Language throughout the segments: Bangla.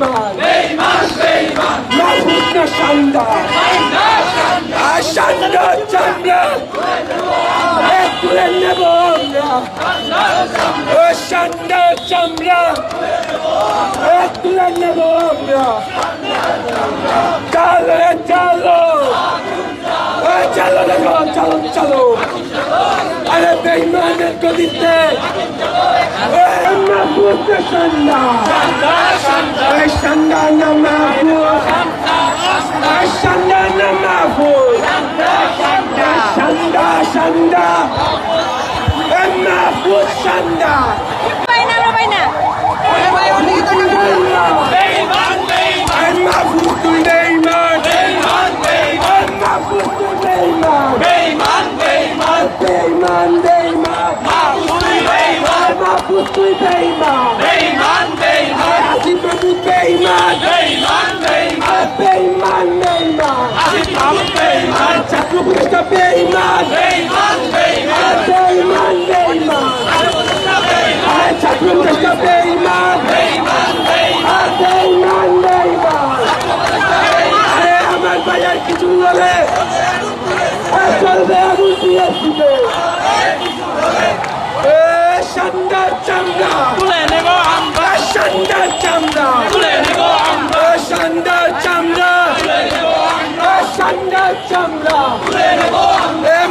বেইমান। মাহবুব না সান্দা আর সান্দা চামড়া এ তুলে নেব আমরা। ও সান্দা চামড়া এ তুলে নেব আমরা। চলো চলো। এ চলো রে চলো চলো। আরে বেইমানের গদিতে। এ মাহবুব না সান্দা এ সান্দা না মাহবুব এ সান্দা না Shanda, Shanda, Emma Food Shanda. Emma Food to Neymar. Así Babu Neymar. Neymar, Neymar. Chaco Busta Neymar. Neymar, Neymar. সান্দার চামড়া।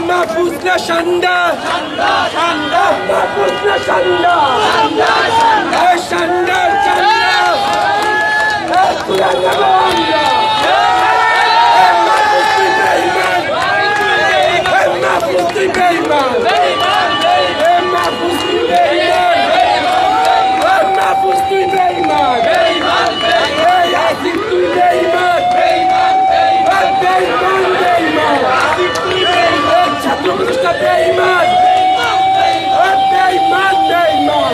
মাহফুজ না ঠান্ডা মাহফুজ না সান্দা এ সান্দার চামড়া এ তুলে নেব আমরা এ মাহফুজ তুই বেঈমান এ মাহফুজ তুই বেঈমান এ মাহফুজ তুই বেঈমান এ মাহফুজ তুই বেঈমান এ ইয়াসিন তুই বেঈমান এ বেঈমান বেঈমান এ ছাত্রপুরুষটা বেঈমান এ বেঈমান বেঈমান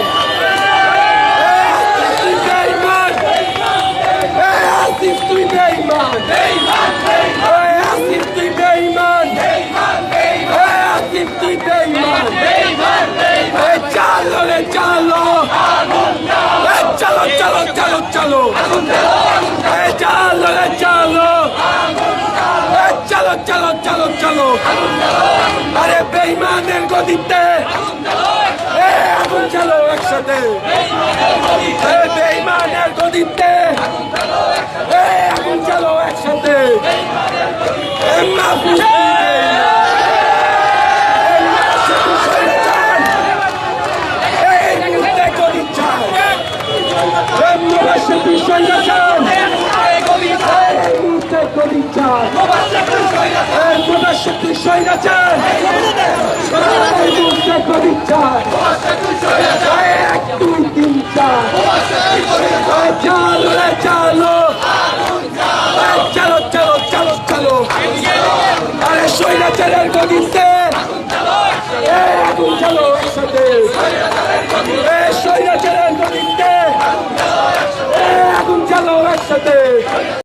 এ আসিফ তুই বেঈমান এ আসিফ তুই বেঈমান এ আসিফ তুই বেঈমান এ চলো রে চলো চলো চলো চলো চলো চলো রে চলো চলো চলো চলো চলো আরে বেঈমানের গদিতে। আগুন চলো একসাথে। এ বেঈমানের গদিতে। আগুন চলো একসাথে। এ চালো আরে স্বৈরাচারের গদিতে। আগুন চালো একসাথে। স্বৈরাচারের গদিতে। আগুন চালো একসাথে।